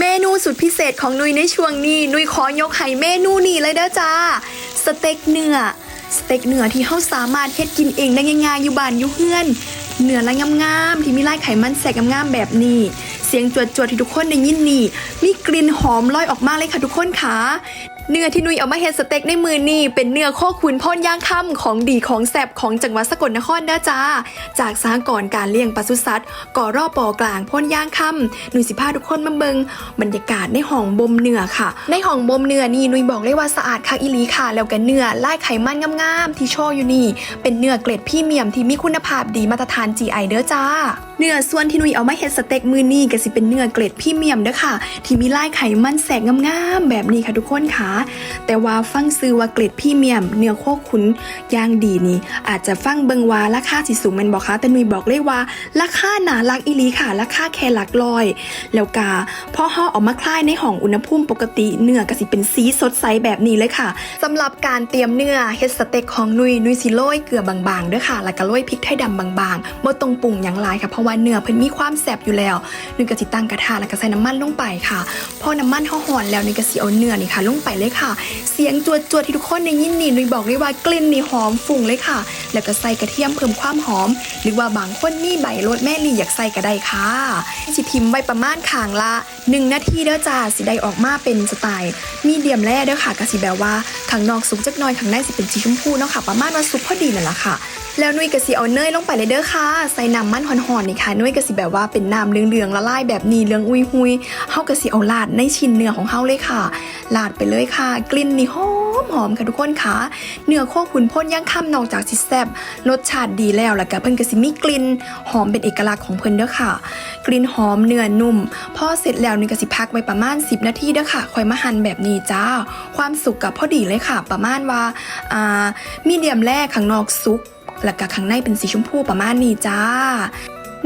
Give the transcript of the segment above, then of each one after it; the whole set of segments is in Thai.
เมนูสุดพิเศษของนุยในช่วงนี้ นุยขอยกให้เมนูนี้เลยเด้อจ้า สเต็กเนื้อ สเต็กเนื้อที่เฮาสามารถเฮ็ดกินเองได้ง่ายๆอยู่บ้านอยู่เฮือน เนื้อละงามๆที่มีลายไขมันแสกงามๆแบบนี้ เสียงจวดๆที่ทุกคนได้ยินนี่ มีกลิ่นหอมลอยออกมาเลยค่ะทุกคนค่ะเนื้อที่นุยเอามาเฮ็ดสเต็กในมือนี่เป็นเนื้อโคขุนพ่นย่างค่ำของดีของแสบของจังหวัดสกลนครเด้อจ้า จากสหกรณ์การเลี้ยงปศุสัตว์ก่อรอบปอกลางพ่นย่างค่ำนุยสิพาทุกคนมาเบิงบรรยากาศในห้องบ่มเนื้อค่ะ ในห้องบ่มเนื้อนี่นุยบอกเลยว่าสะอาดคักอีลีค่ะ แล้วก็เนื้อลายไขมันงามๆที่โชว์อยู่นี่ เป็นเนื้อเกรดพรีเมียมที่มีคุณภาพดีมาตรฐาน GI เด้อจ้าเนื้อส่วนที่นุยเอามาเฮ็ดสเต็กมือนี่ก็สิเป็นเนื้อเกรดพรีเมียมเด้อค่ะ ที่มีลายไขมันแสกงามๆแบบนี้ค่ะทุกคนค่ะแต่ว่าฟังซื้อว่าเกรดพรีเมียม เนื้อโคขุนย่างดีนี่ อาจจะฟังเบิงว่าราคาสิสูงมันบอกคะแต่นุยบอกเลยว่าราคาหนาลักอีลีค่ะราคาแค่หลักลอย แล้วกาพอห่อออกมาคลายในห้องอุณหภูมิปกติเนื้อก็สิเป็นสีสดใสแบบนี้เลยค่ะสำหรับการเตรียมเนื้อเฮ็ดสเต็กของนุยนุยสิโรยเกลือบางๆด้วยค่ะ แล้วก็โรยพริกไทยดำบางๆบ่ต้องปรุงอย่างหลายค่ะเพราะว่าเนื้อเพิ่นมีความแซบอยู่แล้วนุยก็สิตั้งกระทะแล้วก็ใส่น้ำมันลงไปค่ะ พอน้ำมันเฮาหอนแล้วนุยก็สิเอาเนื้อนี่ค่ะลงไปเลยค่ะ เสียงจวดๆที่ทุกคนได้ยินนี่นุยบอกเลยว่ากลิ่นนี่หอมฟุ้งเลยค่ะ แล้วก็ใส่กระเทียมเพิ่มความหอม หรือว่าบางคนมีใบโรสแม่ลี่อยากใส่ก็ได้ค่ะสิทิมไว้ประมาณข้างละ 1 นาทีเด้อจ้าสิได้ออกมาเป็นสไตล์ มีเดียมแร่เด้อค่ะก็สิแบบว่าข้างนอกสุกจักหน่อยข้างในสิเป็นสีชมพูเนาะค่ะ ประมาณว่าสุกพอดีนั่นแหละค่ะ แล้วนุ้ยก็สิเอาเนยลงไปเลยเด้อค่ะ ใส่น้ำมันหอนๆนี่ค่ะนุ้ยก็สิแบบว่าเป็นน้ำเหลืองๆละลายแบบนี้เหลืองอุ้ยหุยเฮาก็สิเอาลาดในชิ้นเนื้อของเฮาเลยค่ะลาดไปเลยค่ะ กลิ่นนี่หอมหอมค่ะทุกคนค่ะเนื้อโคขุนพ่นย่างค่ำนอกจากสิแซบรสชาติดีแล้วแล้วก็เพิ่นก็สิมีกลิ่นหอมเป็นเอกลักษณ์ของเพิ่นเด้อค่ะ กลิ่นหอมเนื้อนุ่มพอเสร็จแล้วนี่ก็สิพักไว้ประมาณ 10 นาทีเด้อค่ะค่อยมาหั่นแบบนี้จ้า ความสุกกับพอดีเลยค่ะ ประมาณว่าอ่ามีเดียมแรกข้างนอกสุก แล้วก็ข้างในเป็นสีชมพูประมาณนี้จ้า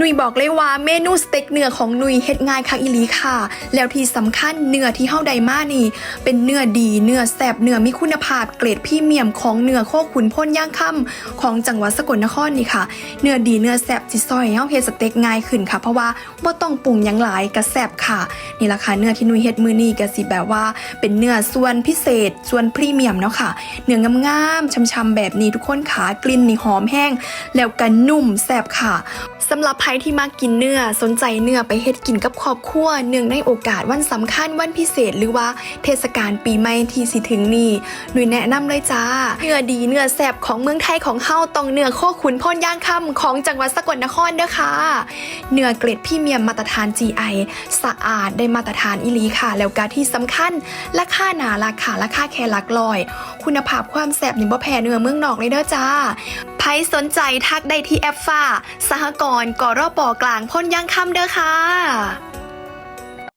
หนุยบอกเลยว่าเมนูสเต็กเนื้อของหนุยเฮ็ดง่ายคักอีหลีค่ะ แล้วที่สำคัญเนื้อที่เฮาได้มานี่ เป็นเนื้อดีเนื้อแซบเนื้อมีคุณภาพเกรดพรีเมียมของเนื้อโคขุนพ่นย่างค่ำของจังหวัดสกลนครนี่ค่ะ เนื้อดีเนื้อแซบสิซอยให้เฮาเฮ็ดสเต็กง่ายขึ้นค่ะ เพราะว่าบ่ต้องปรุงหยังหลายก็แซ่บค่ะนี่ล่ะค่ะเนื้อที่หนุยเฮ็ดมื้อนี้ก็สิแบบว่า เป็นเนื้อส่วนพิเศษ ส่วนพรีเมียมเนาะค่ะ เนื้องามๆช่ำๆแบบนี้ทุกคนขากลิ่นนี่หอมแห้ง แล้วก็นุ่มแซ่บค่ะสำหรับรที่มากินเนื้อสนใจเนื้อไปเฮ็ดกินกับครอบครัวเนื่องในโอกาสวันสำคัญวันพิเศษ หรือว่าเทศกาลปีใหม่ที่สิถึงนี่หนุยแนะนำเลยจ้า เนื้อดีเนื้อแซ่บของเมืองไทยของเฮาต้องเนื้อโคขุนพ่นย่างค่ำของจังหวัดสกลนครเด้อค่ะ เนื้อเกรดพรีเมียมมาตรฐาน GI สะอาดได้มาตรฐานอีลีค่ะ แล้วก็ที่สำคัญราคาหนาราคาราคาแค่หลักร้อย คุณภาพความแซ่บนี่บ่แพ้เนื้อเมืองนอกเลยเด้อจ้า รสนใจทักได้ที่แอปฟ้า สหกรณ์กรอปอกลางพ่นย่างคำเด้อค่ะ